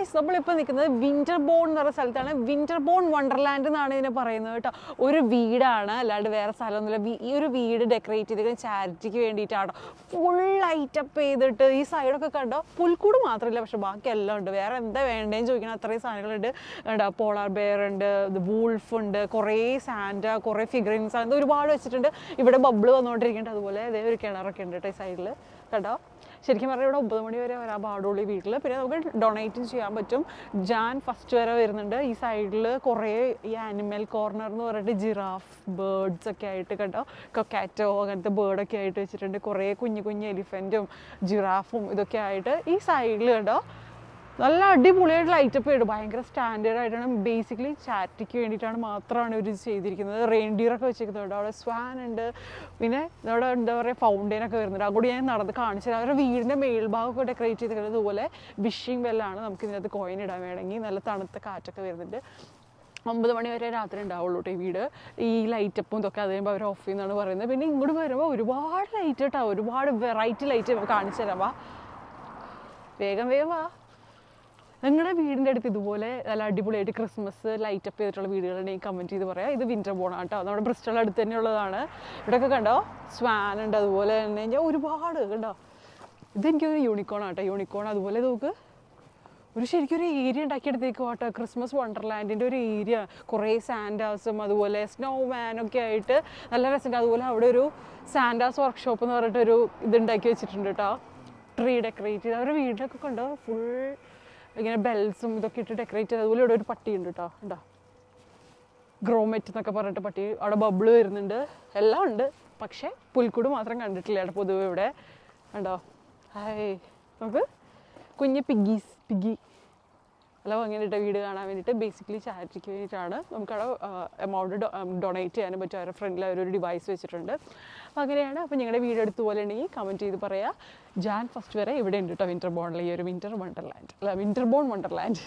Guys നമ്മളിപ്പോൾ നിൽക്കുന്നത് winter bone എന്ന് പറയുന്ന സ്ഥലത്താണ്. വിന്റർ ബോൺ വണ്ടർലാൻഡ് എന്നാണ് ഇതിനെ പറയുന്നത് കേട്ടോ. ഒരു വീടാണ്. അല്ലാണ്ട് വേറെ സ്ഥലമൊന്നുമില്ല. ഈ ഒരു വീട് ഡെക്കറേറ്റ് ചെയ്തിരിക്കുന്നത് ചാരിറ്റിക്ക് വേണ്ടിയിട്ടാണ്. ഫുൾ ലൈറ്റപ്പ് ചെയ്തിട്ട് ഈ സൈഡൊക്കെ കണ്ടോ? പുൽക്കൂട് മാത്രമല്ല പക്ഷെ ബാക്കി എല്ലാം ഉണ്ട്. വേറെ എന്താ വേണ്ടതെന്ന് ചോദിക്കണം. അത്രയും സാധനങ്ങളുണ്ട്. കേട്ടോ പോളാർ ബെയർ ഉണ്ട് വൂൾഫ് ഉണ്ട് കുറേ സാൻഡ കുറേ ഫിഗറിൻസ് അങ്ങനത്തെ ഒരുപാട് വെച്ചിട്ടുണ്ട്. ഇവിടെ ബബിൾ വന്നുകൊണ്ടിരിക്കുന്നുണ്ട്. അതുപോലെ അതേ ഒരു കിണറൊക്കെ ഉണ്ട് കേട്ടോ ഈ സൈഡിൽ കേട്ടോ ശരിക്കും പറഞ്ഞാൽ ഇവിടെ ഒമ്പത് മണി വരെ വരാൻ പാടുള്ളൂ ഈ വീട്ടിൽ പിന്നെ നമുക്ക് ഡൊണേറ്റും ചെയ്യാൻ പറ്റും. ജാൻ ഫസ്റ്റ് വരെ വരുന്നുണ്ട്. ഈ സൈഡിൽ കുറേ ഈ ആനിമൽ കോർണർ എന്ന് പറഞ്ഞിട്ട് ജിറാഫ് ബേർഡ്സ് ഒക്കെ ആയിട്ട് കേട്ടോ കൊക്കാറ്റോ അങ്ങനത്തെ ബേർഡൊക്കെ ആയിട്ട് വെച്ചിട്ടുണ്ട്. കുറേ കുഞ്ഞു കുഞ്ഞു എലിഫന്റും ജിറാഫും ഇതൊക്കെ ആയിട്ട് ഈ സൈഡിൽ കേട്ടോ നല്ല അടിപൊളിയായിട്ട് ലൈറ്റപ്പ് ചെയ്തു. ഭയങ്കര സ്റ്റാൻഡേർഡ് ആയിട്ടാണ്. ബേസിക്കലി ചാറ്റിക്ക് വേണ്ടിയിട്ടാണ് മാത്രമാണ് ഇവർ ചെയ്തിരിക്കുന്നത്. റെയിൻഡിയറൊക്കെ വെച്ചിരിക്കുന്നത് കേട്ടോ. അവിടെ സ്വാൻ ഉണ്ട്. പിന്നെ അവിടെ എന്താ പറയുക ഫൗണ്ടെയിൻ ഒക്കെ വരുന്നുണ്ട്. അതുകൂടി ഞാൻ നടന്ന് കാണിച്ചു തരാം. അവരുടെ വീടിന്റെ മേൽഭാഗമൊക്കെ ഡെക്കറേറ്റ് ചെയ്തിരിക്കുന്നത് ഇതുപോലെ വിഷിംഗ് വെല്ലാണ് നമുക്ക് ഇതിനകത്ത് കോയിൻ ഇടാൻ വേണമെങ്കിൽ. നല്ല തണുത്ത കാറ്റൊക്കെ വരുന്നുണ്ട്. ഒമ്പത് മണി വരെ രാത്രി ഉണ്ടാവുള്ളൂ കേട്ടോ ഈ വീട്. ഈ ലൈറ്റപ്പും ഇതൊക്കെ അത് കഴിയുമ്പോൾ അവർ ഓഫ് ചെയ്യുന്നതാണ് പറയുന്നത്. പിന്നെ ഇങ്ങോട്ട് വരുമ്പോൾ ഒരുപാട് ലൈറ്റ് കേട്ടോ ഒരുപാട് വെറൈറ്റി ലൈറ്റ് കാണിച്ചു തരാം. വാ. വേഗം വേഗം വാ. നിങ്ങളുടെ വീടിന്റെ അടുത്ത് ഇതുപോലെ നല്ല അടിപൊളിയായിട്ട് ക്രിസ്മസ് ലൈറ്റപ്പ് ചെയ്തിട്ടുള്ള വീടുകളുണ്ടെങ്കിൽ കമന്റ് ചെയ്ത് പറയാം. ഇത് വിന്റർ ബോണാണ് കേട്ടോ നമ്മുടെ ബ്രിസ്റ്റോൾ അടുത്ത് തന്നെയുള്ളതാണ് ഇവിടെയൊക്കെ കണ്ടോ? സ്വാൻ ഉണ്ട് അതുപോലെ തന്നെ ഞാൻ ഒരുപാട് കണ്ടോ? ഇതെനിക്കൊരു യൂണിക്കോൺ ആട്ടോ. യൂണിക്കോൺ അതുപോലെ നോക്ക്. ഒരു ശരിക്കും ഒരു ഏരിയ ഉണ്ടാക്കിയെടുത്തേക്കും കേട്ടോ ക്രിസ്മസ് വണ്ടർലാൻഡിന്റെ ഒരു ഏരിയ കുറേ സാൻഡാസും അതുപോലെ സ്നോ മാനൊക്കെ ആയിട്ട് നല്ല രസമുണ്ട്. അതുപോലെ അവിടെ ഒരു സാൻഡാസ് വർക്ക്ഷോപ്പ് എന്ന് പറഞ്ഞിട്ടൊരു ഇതുണ്ടാക്കി വെച്ചിട്ടുണ്ട് കേട്ടോ ട്രീ ഡെക്കറേറ്റ് ചെയ്ത്. അവരുടെ വീടിനൊക്കെ കണ്ടോ? ഫുൾ ഇങ്ങനെ ബെൽസും ഇതൊക്കെ ഇട്ട് ഡെക്കറേറ്റ് ചെയ്ത് അതുപോലെ ഇവിടെ ഒരു പട്ടി ഉണ്ട് കേട്ടോ ഉണ്ടോ ഗ്രോമെറ്റ് എന്നൊക്കെ പറഞ്ഞിട്ട് പട്ടി അവിടെ ബബിൾ വരുന്നുണ്ട്. എല്ലാം ഉണ്ട്. പക്ഷേ പുൽക്കൂട് മാത്രം കണ്ടിട്ടില്ല കേട്ടോ പൊതുവെ ഇവിടെ. ഉണ്ടോ ഹായ് നമുക്ക് കുഞ്ഞ് പിഗ്ഗീസ് പിഗി അല്ല അങ്ങനെയിട്ട് വീട് കാണാൻ വേണ്ടിയിട്ട് ബേസിക്കലി ചാരിറ്റിക്ക് വേണ്ടിയിട്ടാണ് നമുക്കവിടെ എമൗണ്ട് ഡൊണേറ്റ് ചെയ്യാനും പറ്റും. അവരുടെ ഫ്രണ്ടിൽ അവരൊരു ഡിവൈസ് വെച്ചിട്ടുണ്ട്. അപ്പോൾ അങ്ങനെയാണ്. അപ്പോൾ ഞങ്ങളുടെ വീട് എടുത്തു പോലെ ഉണ്ടെങ്കിൽ കമന്റ് ചെയ്ത് പറയുക ജാൻ ഫസ്റ്റ് വരെ ഇവിടെ ഉണ്ട് കേട്ടോ വിന്റർ ബോണിൽ ഈ ഒരു വിന്റർ വണ്ടർലാൻഡ് അല്ല വിന്റർ ബോൺ വണ്ടർലാൻഡ്